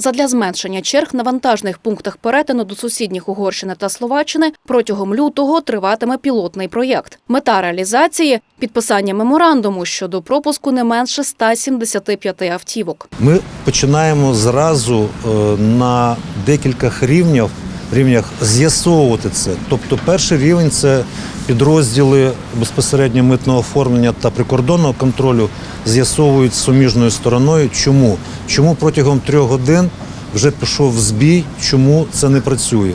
Задля зменшення черг на вантажних пунктах перетину до сусідніх Угорщини та Словаччини протягом лютого триватиме пілотний проєкт. Мета реалізації підписання меморандуму щодо пропуску не менше 175 автівок. Ми починаємо зразу е, на декількох рівнях, рівнях з'ясовувати це. Тобто, перший рівень це підрозділи безпосередньо митного оформлення та прикордонного контролю з'ясовують з суміжною стороною. Чому? Чому протягом трьох годин вже пішов збій, чому це не працює?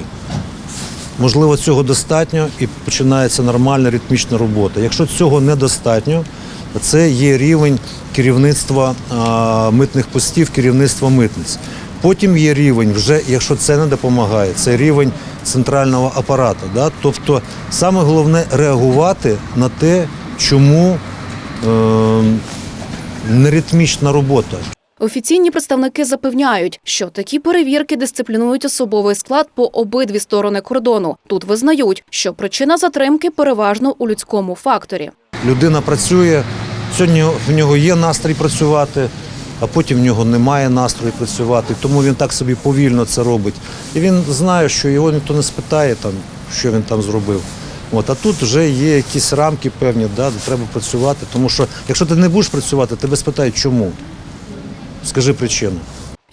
Можливо, цього достатньо і починається нормальна ритмічна робота. Якщо цього недостатньо, це є рівень керівництва а, митних постів, керівництва митниць. Потім є рівень, вже якщо це не допомагає, це рівень центрального апарату. Да? Тобто саме головне реагувати на те, чому е, неритмічна робота. Офіційні представники запевняють, що такі перевірки дисциплінують особовий склад по обидві сторони кордону. Тут визнають, що причина затримки переважно у людському факторі. Людина працює, сьогодні в нього є настрій працювати, а потім в нього немає настрою працювати. Тому він так собі повільно це робить. І він знає, що його ніхто не спитає, там, що він там зробив. От, а тут вже є якісь рамки певні, да, де треба працювати. Тому що якщо ти не будеш працювати, тебе спитають, чому. Скажи причину.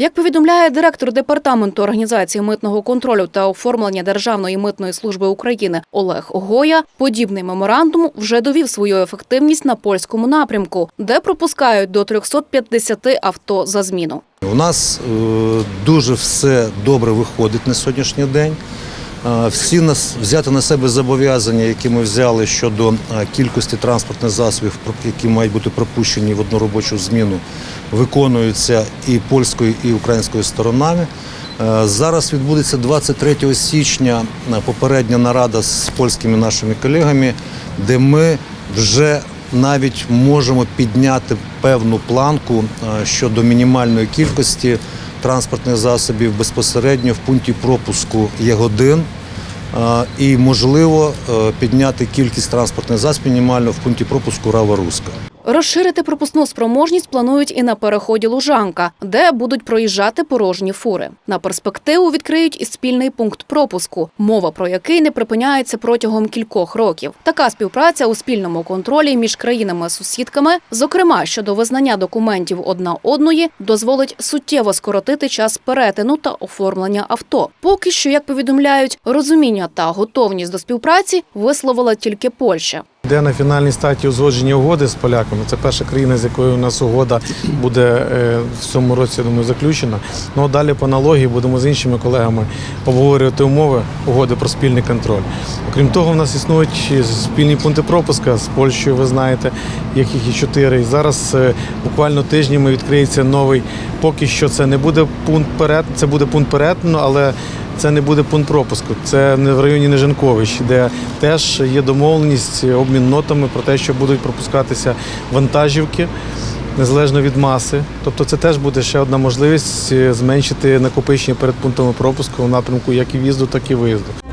Як повідомляє директор департаменту організації митного контролю та оформлення Державної митної служби України Олег Гоя, подібний меморандум вже довів свою ефективність на польському напрямку, де пропускають до 350 авто за зміну. У нас е, дуже все добре виходить на сьогоднішній день. Всі нас взяти на себе зобов'язання, які ми взяли щодо кількості транспортних засобів, які мають бути пропущені в одну робочу зміну, виконуються і польською, і українською сторонами. Зараз відбудеться 23 січня попередня нарада з польськими нашими колегами, де ми вже навіть можемо підняти певну планку щодо мінімальної кількості транспортних засобів безпосередньо в пункті пропуску Ягодин. І можливо е, підняти кількість транспортних засобів мінімально в пункті пропуску Рава Руска. Розширити пропускну спроможність планують і на переході Лужанка, де будуть проїжджати порожні фури. На перспективу відкриють і спільний пункт пропуску, мова про який не припиняється протягом кількох років. Така співпраця у спільному контролі між країнами-сусідками, зокрема щодо визнання документів одна одної, дозволить суттєво скоротити час перетину та оформлення авто. Поки що, як повідомляють, розуміння та готовність до співпраці висловила тільки Польща. Де на фінальній стадії узгодження угоди з поляками. Це перша країна, з якою у нас угода буде е, в цьому році, думаю, заключена. Ну а далі по аналогії будемо з іншими колегами обговорювати умови угоди про спільний контроль. Окрім того, в нас існують спільні пункти пропуска з Польщею, ви знаєте, яких є чотири. І зараз е, буквально тижнями відкриється новий. Поки що це не буде пункт перет, це буде пункт перетину, але це не буде пункт пропуску. Це не в районі Нежанкович, де теж є домовленість, обмін нотами про те, що будуть пропускатися вантажівки незалежно від маси. Тобто це теж буде ще одна можливість е, зменшити накопичення перед пунктами пропуску в напрямку як і в'їзду, так і виїзду.